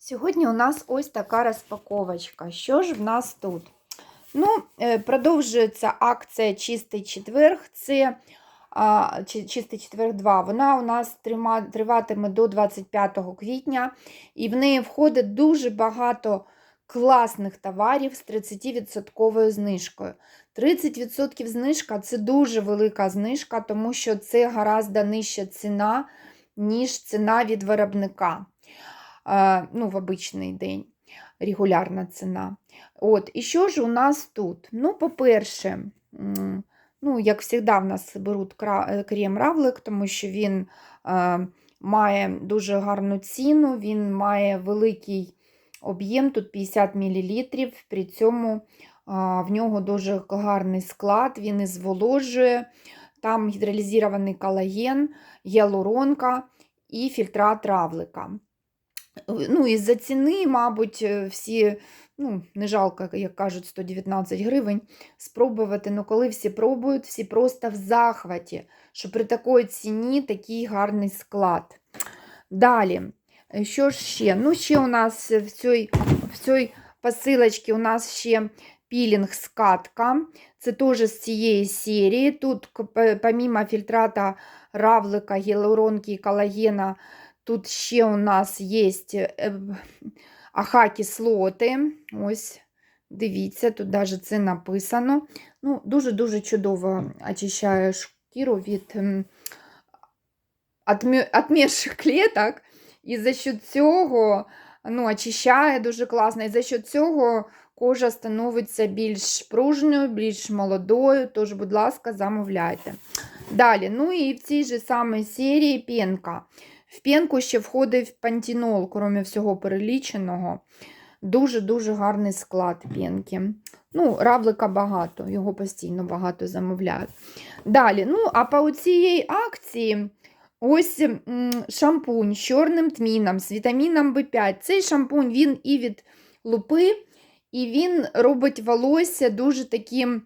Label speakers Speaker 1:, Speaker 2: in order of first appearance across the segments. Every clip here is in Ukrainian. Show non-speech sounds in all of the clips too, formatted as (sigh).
Speaker 1: Сьогодні у нас ось така розпаковочка. Що ж в нас тут? Ну, е, Продовжується акція Чистий четверг. Це а, Чистий четверг 2. Вона у нас триватиме до 25 квітня, і в неї входить дуже багато класних товарів з 30% знижкою. 30% знижка це дуже велика знижка, тому що це гораздо нижча ціна, ніж ціна від виробника ну, в обичний день, регулярна ціна. От, І що ж у нас тут? Ну, по-перше, ну, як завжди, в нас беруть крем равлик, тому що він має дуже гарну ціну, він має великий об'єм, тут 50 мл, при цьому в нього дуже гарний склад, він і зволожує, там гідролізований колаген, гіалуронка і фільтрат равлика. Ну, із-за ціни, мабуть, е, всі, ну, не жалко, як кажуть, 119 гривень спробувати. Ну, коли всі пробують, всі просто в захваті, що при такій ціні такий гарний склад. Далі, е, що ж ще? Ну, ще у нас в цій, в цій посилочці у нас ще пілінг скатка. Це теж з цієї серії. Тут, к- п- помимо фільтрата равлика, гіалуронки і колагена, Тут ще у нас є аха-кислоти. Ось, дивіться, тут навіть це написано. Ну, Дуже-дуже чудово очищає шкіру від отмерших клеток. І за счет цього ну, очищає дуже класно. І за счет цього кожа становиться більш пружною, більш молодою. Тож, будь ласка, замовляйте. Далі, ну і в цій же самій серії пенка. В пенку ще входить пантінол, крім всього переліченого. Дуже-дуже гарний склад пенки. Ну, равлика багато, його постійно багато замовляють. Далі, ну, а по цієї акції ось шампунь з чорним тміном, з вітаміном В5. Цей шампунь він і від лупи, і він робить волосся дуже таким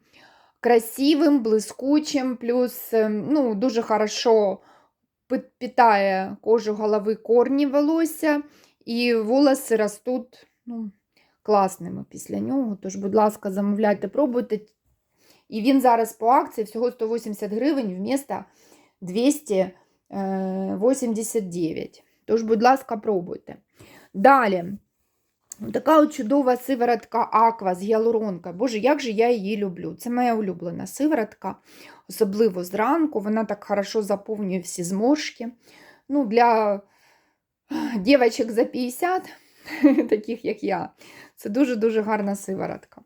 Speaker 1: красивим, блискучим, плюс ем, ну, дуже хорошо питає кожу голови корні волосся, і волоси ростуть ну, класними після нього. Тож, будь ласка, замовляйте, пробуйте. І він зараз по акції всього 180 гривень вмісто 289. Тож, будь ласка, пробуйте. Далі. Така чудова сиворотка Аква з гіалуронкою. Боже, як же я її люблю. Це моя улюблена сиворотка, особливо зранку. Вона так хорошо заповнює всі зморшки. Ну, Для дівчаток за 50, (laughs) таких як я, це дуже-дуже гарна сиворотка.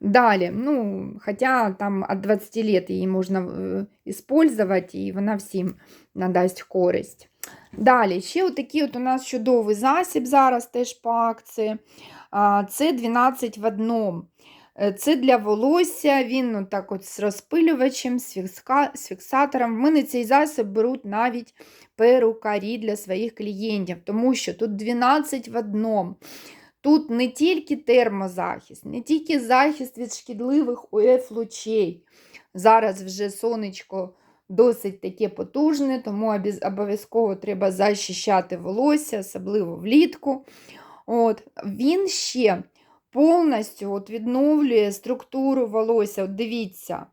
Speaker 1: Далі, ну, хоча там від 20 лет її можна е, використовувати, і вона всім надасть користь. Далі, ще отакий от у нас чудовий засіб зараз теж по акції. Це 12 в одному. Е, Це для волосся, він ну, так от з розпилювачем, з, фіксатором. В мене цей засіб беруть навіть перукарі для своїх клієнтів, тому що тут 12 в одному. Тут не тільки термозахист, не тільки захист від шкідливих УФ-лучей. Зараз вже сонечко досить таке потужне, тому обов'язково треба захищати волосся, особливо влітку. От. Він ще повністю от відновлює структуру волосся. От дивіться,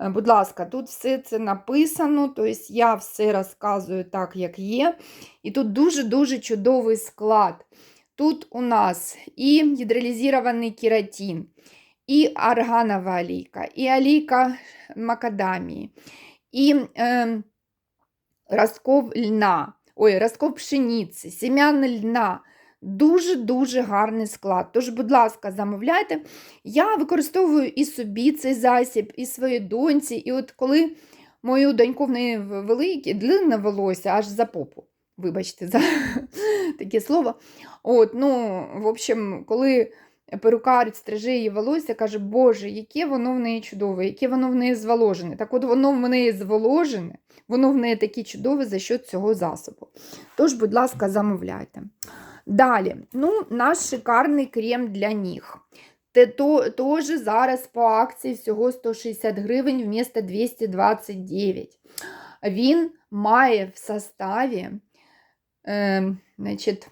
Speaker 1: е, будь ласка, тут все це написано, тобто я все розказую так, як є. І тут дуже-дуже чудовий склад. Тут у нас і гідролізований кератин, і органова олійка, і олійка макадамії, і е, розков льна, ой, розков пшениці, семян льна. Дуже-дуже гарний склад. Тож, будь ласка, замовляйте. Я використовую і собі цей засіб, і своїй доньці. І от коли мою доньку в неї велике, длинне волосся, аж за попу. Вибачте за (laughs) таке слово. От, ну, в общем, коли перукар стриже її волосся, каже, Боже, яке воно в неї чудове, яке воно в неї зволожене. Так от воно в неї зволожене, воно в неї таке чудове за счет цього засобу. Тож, будь ласка, замовляйте. Далі, ну, наш шикарний крем для ніг. Те теж зараз по акції всього 160 гривень вмісто 229. Він має в составі е, значить,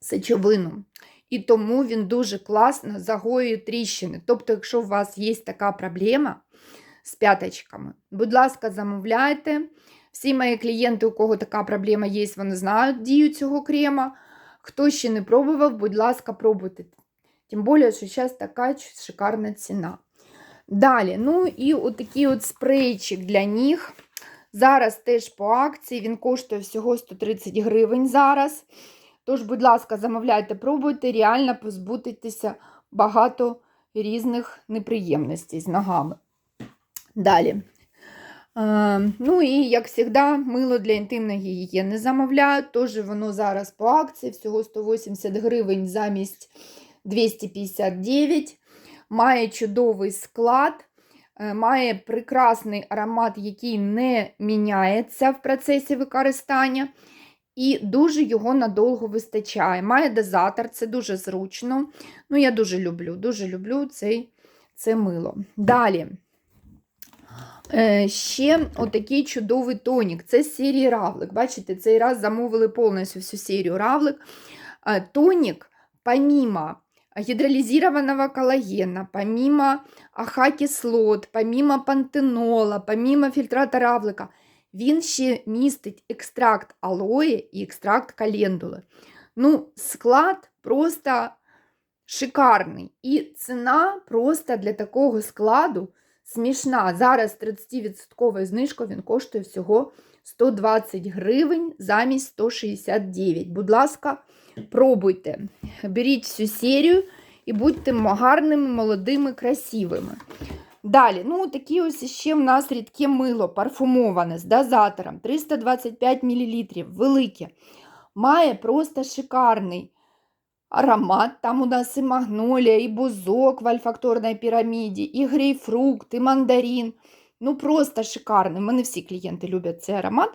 Speaker 1: сечовину. І тому він дуже класно загоює тріщини. Тобто, якщо у вас є така проблема з п'яточками, будь ласка, замовляйте. Всі мої клієнти, у кого така проблема є, вони знають дію цього крема. Хто ще не пробував, будь ласка, пробуйте. Тим більше, що зараз така шикарна ціна. Далі, ну і отакий от спрейчик для ніг. Зараз теж по акції, він коштує всього 130 гривень зараз. Тож, будь ласка, замовляйте, пробуйте, реально позбутися багато різних неприємностей з ногами. Далі. Е, ну і, як завжди, мило для інтимної гігієни замовляю. Теж воно зараз по акції, всього 180 гривень замість 259. Має чудовий склад, е, має прекрасний аромат, який не міняється в процесі використання. І дуже його надовго вистачає. Має дозатор, це дуже зручно. Ну, я дуже люблю, дуже люблю цей, це мило. Далі. Е, ще отакий чудовий тонік. Це з серії Равлик. Бачите, цей раз замовили повністю всю серію Равлик. Е, тонік, помимо гидролизированного коллагена, помимо АХ-кислот, помимо пантенола, помимо фільтрата равлика, він ще містить екстракт алої і екстракт календули. Ну, склад просто шикарний. І ціна просто для такого складу смішна. Зараз 30% знижкою він коштує всього 120 гривень замість 169. Будь ласка, пробуйте. Беріть всю серію і будьте гарними, молодими, красивими. Далі, ну такі ось ще в нас рідке мило, парфумоване з дозатором 325 мл, велике. Має просто шикарний аромат. Там у нас і магнолія, і бузок в альфакторній піраміді, і грейпфрукт, і мандарин. Ну, просто шикарний. У мене всі клієнти люблять цей аромат.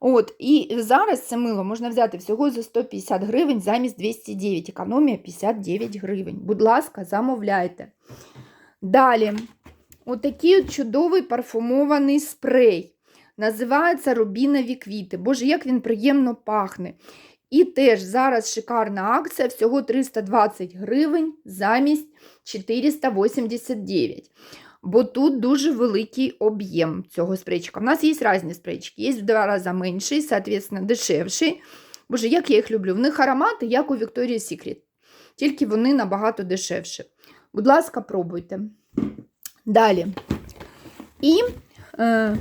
Speaker 1: От, І зараз це мило можна взяти всього за 150 гривень замість 209. Економія 59 гривень. Будь ласка, замовляйте. Далі, отакий от чудовий парфумований спрей. Називається рубінові квіти. Боже, як він приємно пахне. І теж зараз шикарна акція, всього 320 гривень замість 489. Бо тут дуже великий об'єм цього спрейчика. У нас є різні спрейчики, є в два рази менший, соответственно, дешевший. Боже, як я їх люблю. В них аромати, як у Victoria's Secret. Тільки вони набагато дешевші. Будь ласка, пробуйте. Далі. І е,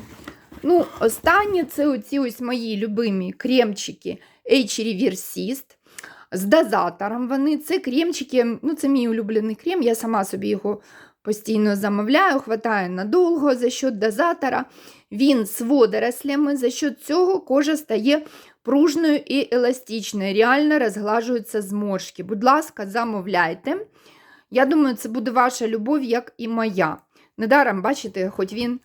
Speaker 1: ну, останнє це оці ось мої любимі кремчики H-Reversist. З дозатором вони. Це кремчики, ну це мій улюблений крем, я сама собі його постійно замовляю, хватає надовго за счет дозатора. Він з водорослями, за счет цього кожа стає пружною і еластичною. Реально розглажуються зморшки. Будь ласка, замовляйте. Я думаю, це буде ваша любов, як і моя. Недаром, бачите, хоч він,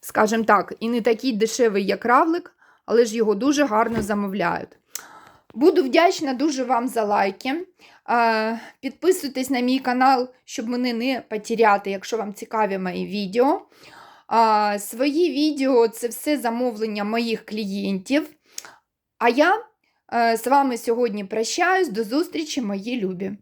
Speaker 1: скажімо так, і не такий дешевий, як равлик, але ж його дуже гарно замовляють. Буду вдячна дуже вам за лайки. Підписуйтесь на мій канал, щоб мене не потеряти, якщо вам цікаві мої відео. Свої відео це все замовлення моїх клієнтів. А я з вами сьогодні прощаюсь. До зустрічі, мої любі!